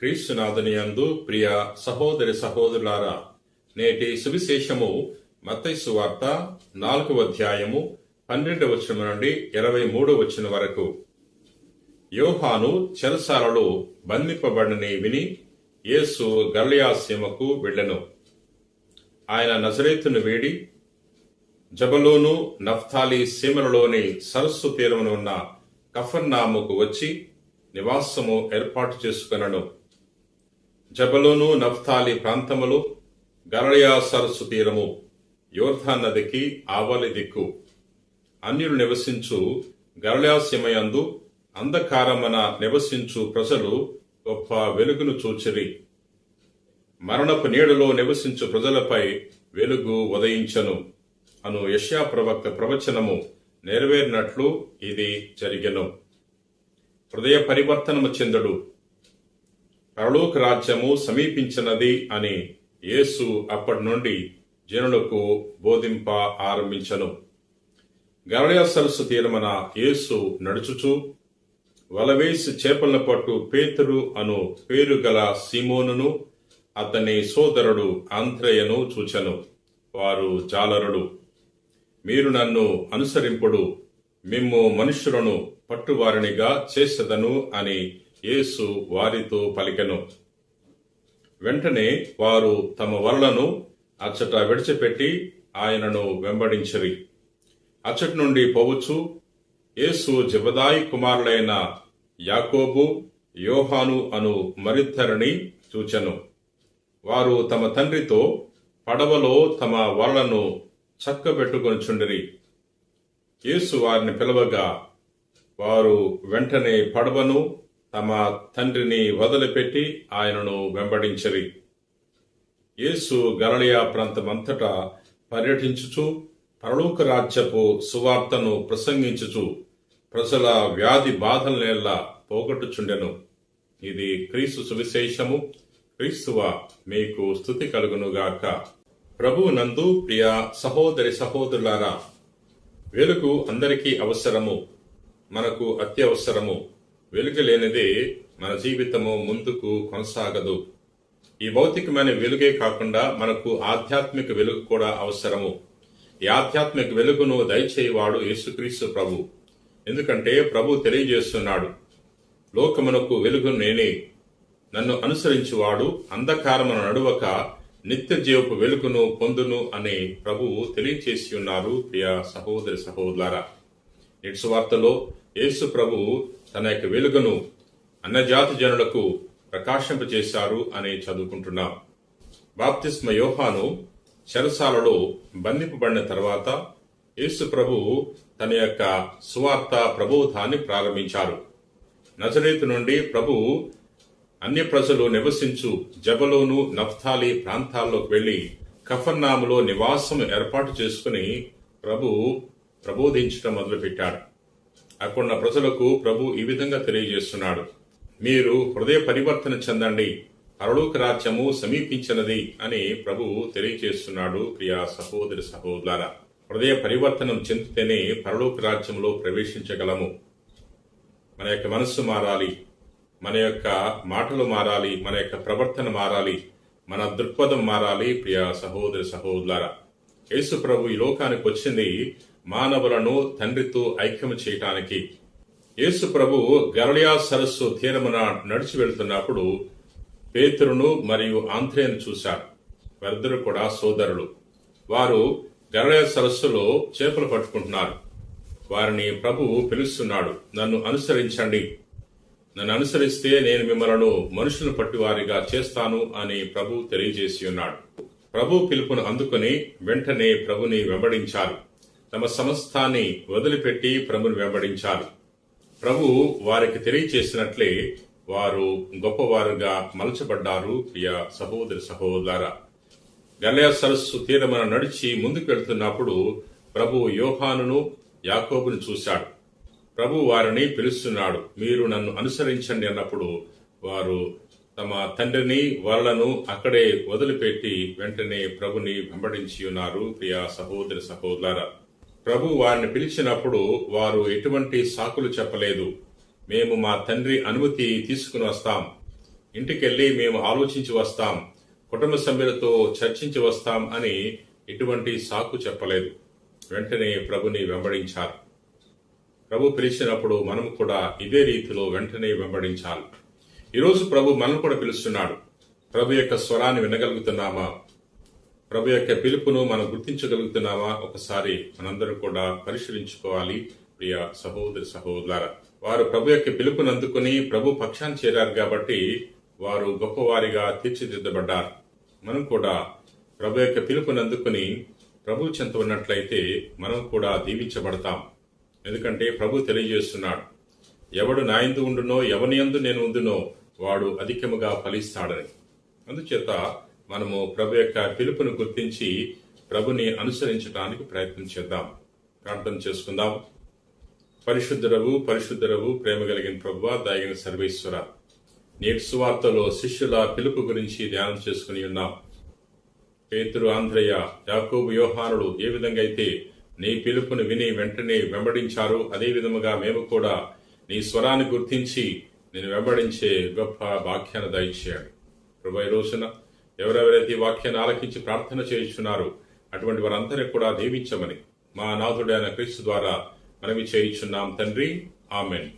క్రీస్తునాథుని అందు ప్రియ సహోదరి సహోదరులారా నేటి సువిశేషము మత్తైసు వార్త నాలుగవ అధ్యాయము పన్నెండవ వచనం నుండి ఇరవై మూడవ వచనం వరకు. యోహాను చెరసాలలో బంధింపబడిని విని యేసు గల్యాసీమకు వెళ్ళెను. ఆయన నజరేతును వేడి జబలోను నఫ్తాలి సీమలలోని సరస్సు తీరమున ఉన్న కఫర్నాముకు వచ్చి నివాసము ఏర్పాటు చేసుకునను. జబలోను నఫ్తాలి ప్రాంతములు గరళయా సరస్సు తీరము యోర్ధా నదికి ఆవలి దిక్కు. అన్యులు నివసించు గరళయాసీమయందు అంధకారమన నివసించు ప్రజలు గొప్ప వెలుగును చూచిరి. మరణపు నీడలో నివసించు ప్రజలపై వెలుగు ఉదయించను. అను యష్యా ప్రవక్త ప్రవచనము నెరవేరినట్లు ఇది జరిగెను. హృదయ పరివర్తనము చెందడు. పరలోక రాజ్యము సమీపించినది అని యేసు అప్పటి నుండి జనులకు బోధింప ఆరంభించను. గరళ సరస్సు తీరమన యేసు నడుచుచు వలవేసి చేపలను పట్టు పేతురు అను పేరు గల సీమోనును అతని సోదరుడు ఆంధ్రయను చూచెను. వారు జాలరుడు మీరు నన్ను అనుసరింపుడు. మిమ్ము మనుష్యులను పట్టువారినిగా చేసెదను అని యేసు వారితో పలికెను. వెంటనే వారు తమ వరలను అచ్చట విడిచిపెట్టి ఆయనను వెంబడించిరి. అచ్చటి నుండి పోవచ్చు. యేసు జబదాయి కుమారులైన యాకోబు యోహాను అను మరిద్దరిని చూచెను. వారు తమ తండ్రితో పడవలో తమ వరలను చక్కబెట్టుకొనిచుండిరి. యేసు వారిని పిలవగా వారు వెంటనే పడవను తమ తండ్రిని వదిలిపెట్టి ఆయనను వెంబడించరి. యేసు గలలియా ప్రాంతమంతటా పర్యటించుచు పరలోక రాజ్యపు సువార్తను ప్రసంగించుచు ప్రజల వ్యాధి బాధలనేలా పోగొట్టుచుండెను. ఇది క్రీస్తు సువిశేషము. క్రీస్తువ మీకు స్థుతి కలుగునుగాక. ప్రభు నందు ప్రియ సహోదరి సహోదరులారా వెలుగు అందరికీ అవసరము. మనకు అత్యవసరము. వెలుగు లేనిదే మన జీవితము ముందుకు కొనసాగదు. ఈ భౌతికమైన వెలుగే కాకుండా మనకు ఆధ్యాత్మిక వెలుగు కూడా అవసరము. ఈ ఆధ్యాత్మిక వెలుగును దయచేయవాడు యేసుక్రీస్తు ప్రభు. ఎందుకంటే ప్రభు తెలియజేస్తున్నాడు లోకమునకు వెలుగు నేనే. నన్ను అనుసరించువాడు అంధకారమును నడువక నిత్య జీవపు వెలుగును పొందును అని ప్రభువు తెలియచేసి ఉన్నారు ప్రియ సహోదరి సహోదర నేటి వార్తలో యేసు ప్రభువు తన యొక్క వెలుగును అన్నజాతి జనులకు ప్రకాశింపజేశారు అని చదువుకుంటున్నాం. బాప్తిస్మ యోహాను చెరసాలలో బంధింపబడిన తర్వాత యేసు ప్రభు తన యొక్క సువార్త ప్రబోధాన్ని ప్రారంభించారు. నజరేతు నుండి ప్రభు అన్య ప్రజలు నివసించు జబలోను నఫ్తాలి ప్రాంతాల్లోకి వెళ్ళి కఫర్నాములో నివాసం ఏర్పాటు చేసుకుని ప్రభు ప్రబోధించడం మొదలుపెట్టాడు. అక్కడున్న ప్రజలకు ప్రభు ఈ విధంగా తెలియజేస్తున్నాడు. మీరు హృదయ పరివర్తన చెందండి. పరలోక రాజ్యము సమీపించినది అని ప్రభు తెలియజేస్తున్నాడు ప్రియా సహోదరి సహోదర హృదయ పరివర్తనం చెందితేనే పరలోక రాజ్యంలో ప్రవేశించగలము. మన యొక్క మనస్సు మారాలి. మన యొక్క మాటలు మారాలి. మన యొక్క ప్రవర్తన మారాలి. మన దృక్పథం మారాలి ప్రియ సహోదరి సహోదరులారా. యేసు ప్రభు ఈ లోకానికి వచ్చింది మానవులను తండ్రితో ఐక్యము చేయటానికి. యేసు ప్రభు గరళియా సరస్సు తీరమున నడిచి వెళ్తున్నప్పుడు పేతురును మరియు ఆంధ్రేయను చూశారు వారిద్దరు కూడా సోదరులు. వారు గరళియా సరస్సులో చేపలు పట్టుకుంటున్నారు. వారిని ప్రభువు పిలుస్తున్నాడు నన్ను అనుసరించండి. నన్ను అనుసరిస్తే నేను మిమ్మలను మనుషులను పట్టివారిగా చేస్తాను అని ప్రభు తెలియజేసి ఉన్నాడు. ప్రభు పిలుపును అందుకుని వెంటనే ప్రభుని వెంబడించారు. తమ సమస్తాన్ని వదిలిపెట్టి ప్రభుని వెంబడించారు ప్రభు వారికి తెలియచేసినట్లే వారు గొప్పవారుగా మలచబడ్డారు ప్రియ సహోదరి సహోదర. గలయా సరస్సు తీరమన నడిచి ముందుకు వెళ్తున్నప్పుడు ప్రభు యోహానును యాకోబును చూశాడు. ప్రభు వారిని పిలుస్తున్నాడు మీరు నన్ను అనుసరించండి అన్నప్పుడు వారు తమ తండ్రిని వరలను అక్కడే వదిలిపెట్టి వెంటనే ప్రభుని వెంబడించి ఉన్నారు ప్రియ సహోదరి సహోదర. ప్రభు వారిని పిలిచినప్పుడు వారు ఎటువంటి సాకులు చెప్పలేదు. మేము మా తండ్రి అనుమతి తీసుకుని వస్తాం. ఇంటికెళ్ళి మేము ఆలోచించి వస్తాం. కుటుంబ సభ్యులతో చర్చించి వస్తాం అని ఎటువంటి సాకు చెప్పలేదు. వెంటనే ప్రభుని వెంబడించారు. ప్రభు పిలిచినప్పుడు మనం కూడా ఇదే రీతిలో వెంటనే వెంబడించాలి. ఈరోజు ప్రభు మనం కూడా పిలుస్తున్నాడు. ప్రభు యొక్క స్వరాన్ని వినగలుగుతున్నామా? ప్రభు యొక్క పిలుపును మనం గుర్తించగలుగుతున్నామా? ఒకసారి మనందరం కూడా పరిశీలించుకోవాలి. ప్రియ సహోదరి సహోదరులారా వారు ప్రభు యొక్క పిలుపును అందుకుని ప్రభు పక్షాన్ని చేరారు కాబట్టి వారు గొప్పవారిగా తీర్చిదిద్దబడ్డారు. మనం కూడా ప్రభు యొక్క పిలుపును అందుకుని ప్రభు చెంత ఉన్నట్లయితే మనం కూడా దీవించబడతాం. ఎందుకంటే ప్రభు తెలియజేస్తున్నాడు ఎవడు నా యందు ఉండునో ఎవని యందు నేను ఉండునో వాడు అధికముగా ఫలిస్తాడని. అందుచేత మనము ప్రభు యొక్క పిలుపును గుర్తించి ప్రభుని అనుసరించడానికి ప్రయత్నం చేద్దాం. ప్రార్థన చేసుకుందాం. పరిశుద్ధరవు పరిశుద్ధరవు ప్రేమ కలిగిన ప్రభువ దాగిన సర్వేశ్వర నేటి సువార్తలో శిష్యుల పిలుపు గురించి ధ్యానం చేసుకుని ఉన్నాం. పేతురు ఆంధ్రయ్య యాకోబు యోహానుడు ఏ విధంగా అయితే నీ పిలుపును విని వెంటనే వెంబడించారు అదే విధముగా మేము కూడా నీ స్వరాన్ని గుర్తించి నేను వెంబడించే గొప్ప వాక్యాన్ని దయచేయాలి ప్రభు ఈ రోజున ఎవరెవరైతే ఈ వాక్యాన్ని ఆలకించి ప్రార్థన చేయించున్నారో అటువంటి వారందరినీ కూడా దీవించమని మా నాథుడైన క్రీస్తు ద్వారా మనవి చేయించున్నాం తండ్రి. ఆమెన్.